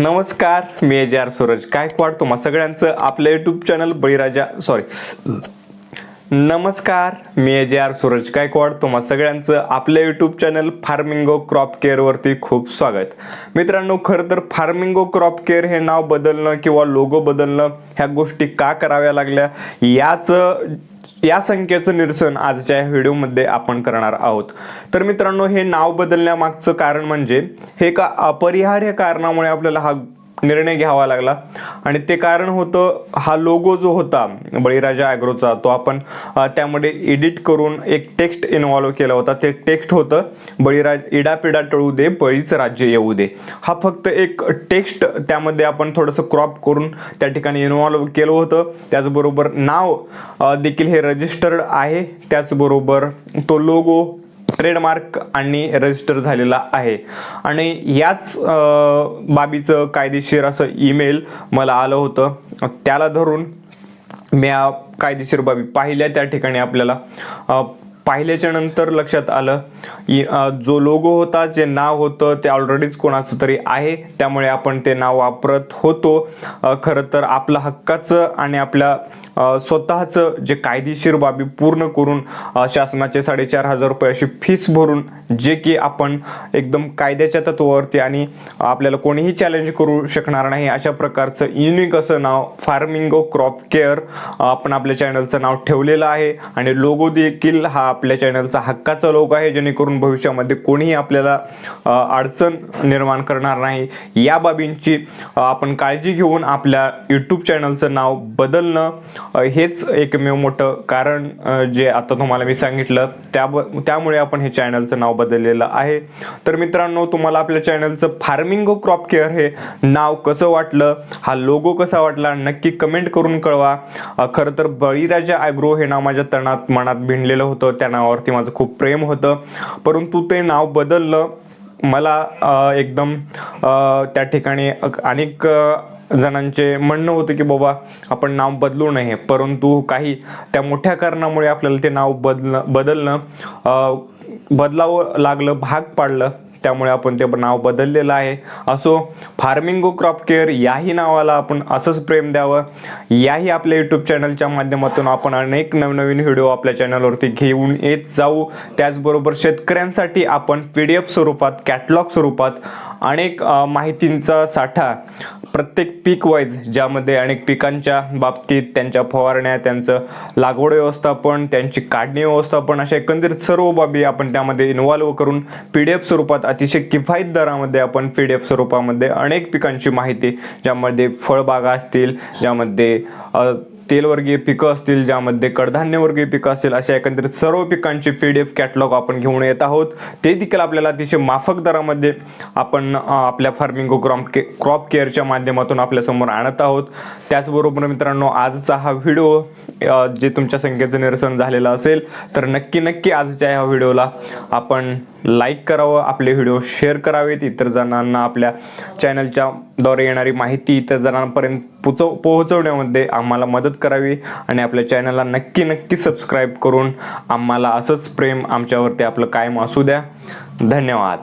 नमस्कार मी H R Suraj. Gaikwad तुम्हा सगळ्यांचं? आपलं यूट्यूब चॅनल बळीराजा सॉरी नमस्कार मी जे आर सूरज. गायकवाड तुम्हा सगळ्यांचं? आपल्या यूट्यूब चॅनल फार्मिंगो क्रॉप केअरवरती खूप स्वागत. मित्रांनो खरं तर फार्मिंगो क्रॉप केअर हे नाव बदलणं किंवा लोगो बदलणं ह्या गोष्टी का कराव्या लागल्या? याचं या संख्येचं निरसन आजच्या या व्हिडिओमध्ये आपण करणार आहोत. तर मित्रांनो हे नाव बदलण्यामागचं कारण म्हणजे हे का अपरिहार्य कारणामुळे आपल्याला हा निर्णय घ्यावा लागला. आणि ते कारण होतं हा लोगो जो होता बळीराजा ॲग्रोचा तो आपण त्यामध्ये एडिट करून एक टेक्स्ट इन्व्हॉल्व केला होता. ते टेक्स्ट होतं बळीराज इडापिडा टळू दे बळीच राज्य येऊ दे. हा फक्त एक टेक्स्ट त्यामध्ये आपण थोडंसं क्रॉप करून त्या ठिकाणी इन्व्हॉल्व केलं होतं. त्याचबरोबर नाव देखील हे रजिस्टर्ड आहे. त्याचबरोबर तो लोगो ट्रेडमार्क आणि रजिस्टर झालेला आहे. आणि याच बाबीचं कायदेशीर असं ईमेल मला आलं होतं. त्याला धरून मी कायदेशीर बाबी पाहिल्या त्या ठिकाणी आपल्याला. पाहिल्याच्या नंतर लक्षात आलं. इ- जो लोगो होता जे नाव होतं ते ऑलरेडीच कोणाचं तरी आहे. त्यामुळे आपण ते नाव वापरत होतो. खरं तर आपलं हक्काचं आणि आपल्या स्वतःचं जे कायदेशीर बाबी पूर्ण करून शासनाचे साडेचार हजार रुपये अशी फीस भरून जे की आपण एकदम कायद्याच्या तत्वावरती आणि आपल्याला कोणीही चॅलेंज करू शकणार नाही अशा प्रकारचं युनिक असं नाव फार्मिंगो क्रॉप केअर आपण आपल्या चॅनलचं नाव ठेवलेलं आहे. आणि लोगो देखील हा आपल्या चॅनलचा हक्काचा लोगो आहे जेणेकरून भविष्यामध्ये कोणीही आपल्याला अडचण निर्माण करणार नाही. या बाबींची आपण काळजी घेऊन आपल्या यूट्यूब चॅनलचं नाव बदलणं हेच एकमेव मोठं कारण जे आता तुम्हाला मी सांगितलं. त्या त्यामुळे आपण हे चॅनलचं नाव बदललेलं आहे. तर मित्रांनो तुम्हाला आपल्या चॅनलचं फार्मिंगो क्रॉप केअर हे नाव कसं वाटलं हा लोगो कसा वाटला नक्की कमेंट करून कळवा. खरं तर बळीराजा ॲग्रो हे नाव माझ्या तणात मनात भिनलेलं होतं. त्या नावावरती माझं खूप प्रेम होतं. परंतु ते नाव बदललं. मला एकदम त्या ठिकाणी अनेक जणांचे म्हणणं होतं की बाबा आपण नाव बदलू नये. परंतु काही त्या मोठ्या कारणामुळे आपल्याला ते नाव बदलणं बदलणं बदलावं लागलं भाग पाडलं. त्यामुळे आपण ते नाव बदललेलं आहे. असो फार्मिंगो क्रॉप केअर याही नावाला आपण असंच प्रेम द्यावं. याही आपल्या यूट्यूब चॅनलच्या माध्यमातून आपण अनेक नवनवीन व्हिडिओ आपल्या चॅनलवरती घेऊन येत जाऊ. त्याचबरोबर शेतकऱ्यांसाठी आपण पी डी एफ स्वरूपात कॅटलॉग स्वरूपात अनेक माहितींचा साठा प्रत्येक पीक वाईज ज्यामध्ये अनेक पिकांच्या बाबतीत त्यांच्या फवारण्या त्यांचं लागवड व्यवस्थापन त्यांची काढणी व्यवस्थापन अशा एकंदरीत सर्व बाबी आपण त्यामध्ये इन्व्हॉल्व करून पी डी एफ स्वरूपात अतिशय किफायत दरामध्ये आपण पी डी एफ स्वरूपामध्ये अनेक पिकांची माहिती ज्यामध्ये फळबागा असतील ज्यामध्ये तेलवर्गीय पिकं असतील ज्यामध्ये कडधान्यवर्गीय पिकं असतील अशा एकंदरीत सर्व पिकांची पी डी एफ कॅटलॉग आपण घेऊन येत आहोत. ते देखील आपल्याला अतिशय माफक दरामध्ये आपण आपल्या फार्मिंग क्रॉप के क्रॉप केअरच्या माध्यमातून आपल्यासमोर आणत आहोत. त्याचबरोबर मित्रांनो आजचा हा व्हिडिओ जे तुमच्या संख्येचं निरसन झालेलं असेल तर नक्की नक्की आजच्या ह्या व्हिडिओला आपण लाईक करावं आपले व्हिडिओ शेअर करावेत. इतर जणांना आपल्या चॅनलच्या द्वारे येणारी माहिती इतर जणांपर्यंत पोचव पोहोचवण्यामध्ये आम्हाला मदत करावी आणि आपल्या चॅनलला नक्की नक्की सबस्क्राईब करून आम्हाला असंच प्रेम आमच्यावरती आपलं कायम असू द्या. धन्यवाद.